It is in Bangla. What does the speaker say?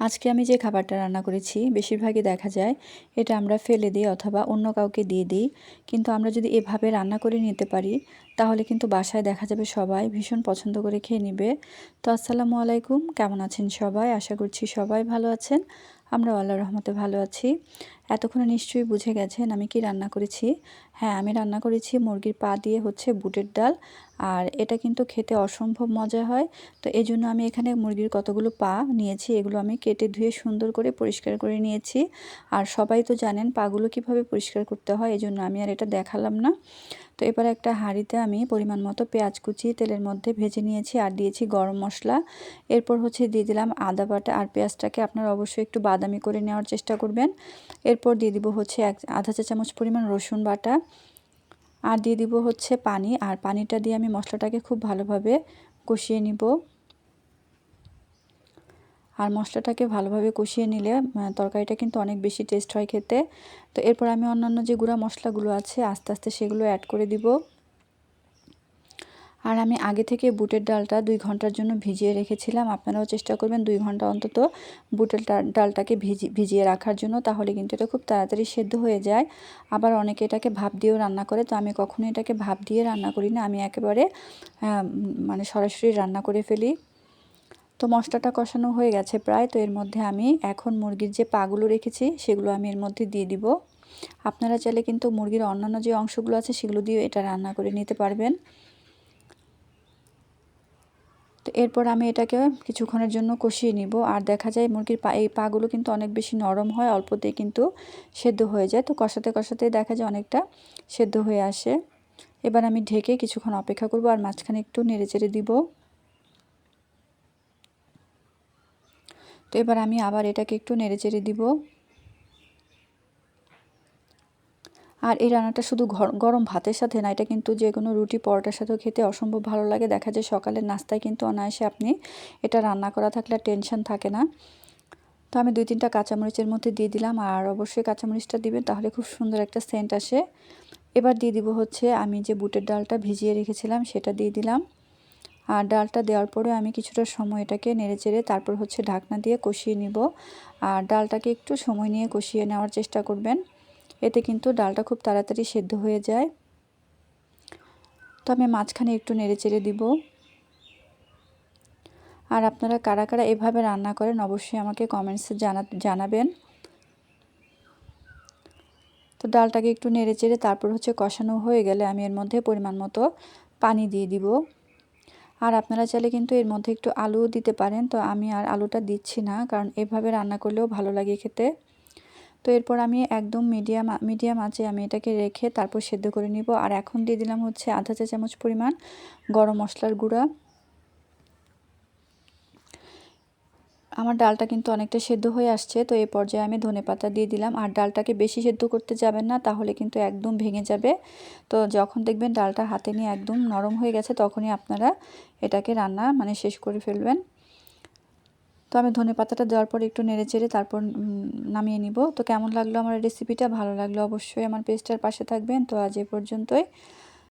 আজকে আমি যে খাবারটা রান্না করেছি, বেশিরভাগই দেখা যায় এটা আমরা ফেলে দিই অথবা অন্য কাউকে দিয়ে দিই। কিন্তু আমরা যদি এভাবে রান্না করে নিতে পারি, তাহলে কিন্তু বাসায় দেখা যাবে সবাই ভীষণ পছন্দ করে খেয়ে নেবে। তো আসসালামু আলাইকুম, কেমন আছেন সবাই? আশা করছি সবাই ভালো আছেন। আমরা আল্লাহ রহমতে ভালো আছি। এতক্ষণে নিশ্চয়ই বুঝে গেছেন আমি কি রান্না করেছি। হ্যাঁ আমি রান্না করেছি মুরগির পা দিয়ে হচ্ছে বুটের ডাল, আর এটা কিন্তু খেতে অসম্ভব মজা হয়। তো এই জন্য আমি এখানে মুরগির কতগুলো পা নিয়েছি, এগুলো আমি কেটে ধুয়ে সুন্দর করে পরিষ্কার করে নিয়েছি। আর সবাই তো জানেন পাগুলো কীভাবে পরিষ্কার করতে হয় এই জন্য আমি আর এটা দেখালাম না। তো এবার একটা হাঁড়িতে আমি পরিমাণ মতো পেঁয়াজ কুচি, তেলের মধ্যে ভেজে নিয়েছি আর দিয়েছি গরম মশলা। এরপর হচ্ছে দিয়ে দিলাম আদা বাটা আর পেঁয়াজটাকে আপনারা অবশ্যই একটু বাদামি করে নেওয়ার চেষ্টা করবেন। এরপর দিয়ে দিব হচ্ছে এক আধা চা চামচ পরিমাণ রসুন বাটা। আর দিয়ে দিব হচ্ছে পানি। আর পানিটা দিয়ে আমি মশলাটাকে খুব ভালোভাবে কষিয়ে নিব। আর মশলাটাকে ভালোভাবে কষিয়ে নিলে তরকারিটা কিন্তু অনেক বেশি টেস্ট হয় খেতে। তো এরপর আমি অন্যান্য যে গুঁড়া মশলাগুলো আছে, আস্তে আস্তে সেগুলো অ্যাড করে দিব। আর আমি আগে থেকে বুটের ডালটা দুই ঘণ্টার জন্য ভিজিয়ে রেখেছিলাম। আপনারাও চেষ্টা করবেন দুই ঘণ্টা অন্তত বুটের ডালটাকে ভিজি, ভিজিয়ে রাখার জন্য, তাহলে কিন্তু এটা খুব তাড়াতাড়ি সেদ্ধ হয়ে যায়। আবার অনেকে এটাকে ভাপ দিয়েও রান্না করে, তো আমি কখনোই এটাকে ভাপ দিয়ে রান্না করি না। আমি একেবারে মানে সরাসরি রান্না করে ফেলি। তো মশলাটা কষানো হয়ে গেছে প্রায়, তো এর মধ্যে আমি এখন মুরগির যে পাগুলো রেখেছি, সেগুলো আমি এর মধ্যে দিয়ে দিব। আপনারা চাইলে কিন্তু মুরগির অন্যান্য যে অংশগুলো আছে, সেগুলো দিয়ে এটা রান্না করে নিতে পারবেন। তো এরপর আমি এটাকে কিছুক্ষণের জন্য কষিয়ে নিব। আর দেখা যায় মুরগির পা, এই পাগুলো কিন্তু অনেক বেশি নরম হয়, অল্পতেই কিন্তু সেদ্ধ হয়ে যায়। তো কষাতে কষাতে দেখা যায় অনেকটা সেদ্ধ হয়ে আসে। এবার আমি ঢেকে কিছুক্ষণ অপেক্ষা করব আর মাঝখানে একটু নেড়ে চেড়ে দিব। তো এবার আমি আবার এটাকে একটু নেড়ে চেড়ে দিব। আর এই রান্নাটা শুধু গরম ভাতের সাথে না, এটা কিন্তু যে কোনো রুটি পরোটার সাথেও খেতে অসম্ভব ভালো লাগে। দেখা যায় সকালের নাস্তায় কিন্তু অনায়াসে আপনি এটা রান্না করা থাকলে টেনশন থাকে না। তো আমি দুই তিনটা কাঁচামরিচের মধ্যে দিয়ে দিলাম আর অবশ্যই কাঁচামরিচটা দিবেন, তাহলে খুব সুন্দর একটা সেন্ট আসে। এবার দিয়ে দিব হচ্ছে আমি যে বুটের ডালটা ভিজিয়ে রেখেছিলাম, সেটা দিয়ে দিলাম। আর ডালটা দেওয়ার পরে আমি কিছুটা সময় এটাকে নেড়ে চেড়ে তারপর হচ্ছে ঢাকনা দিয়ে কষিয়ে নিব। আর ডালটাকে একটু সময় নিয়ে কষিয়ে নেওয়ার চেষ্টা করবেন। এতে কিন্তু ডালটা খুব তাড়াতাড়ি সেদ্ধ হয়ে যায়। তো আমি মাঝখানে একটু নেড়ে চেড়ে দিব। আর আপনারা কারা কারা এভাবে রান্না করেন অবশ্যই আমাকে কমেন্টসে জানা, জানাবেন। তো ডালটাকে একটু নেড়ে চেড়ে তারপর হচ্ছে কষানো হয়ে গেলে আমি এর মধ্যে পরিমাণ মতো পানি দিয়ে দিব। আর আপনারা চাইলে কিন্তু এর মধ্যে একটু আলুও দিতে পারেন। তো আমি আর আলুটা দিচ্ছি না, কারণ এভাবে রান্না করলেও ভালো লাগে খেতে। তো এরপর আমি একদম মিডিয়াম মিডিয়াম আঁচে আমি এটাকে রেখে তারপর সেদ্ধ করে নিব। আর এখন দিয়ে দিলাম হচ্ছে আধা চা চামচ পরিমাণ গরম মশলার গুঁড়া। আমার ডালটা কিন্তু অনেকটা সেদ্ধ হয়ে আসছে, তো এই পর্যায়ে আমি ধনে পাতা দিয়ে দিলাম। আর ডালটাকে বেশি সেদ্ধ করতে যাবেন না, তাহলে কিন্তু একদম ভেঙে যাবে। তো যখন দেখবেন ডালটা হাতে নিয়ে একদম নরম হয়ে গেছে, তখনই আপনারা এটাকে রান্না মানে শেষ করে ফেলবেন। তো আমি ধনে পাতাটা দেওয়ার পর একটু নেড়ে চেড়ে তারপর নামিয়ে নিব। তো কেমন লাগল আমার রেসিপিটা ভালো লাগল অবশ্যই আমার পেজটার পাশে থাকবেন। তো আজ এ পর্যন্তই।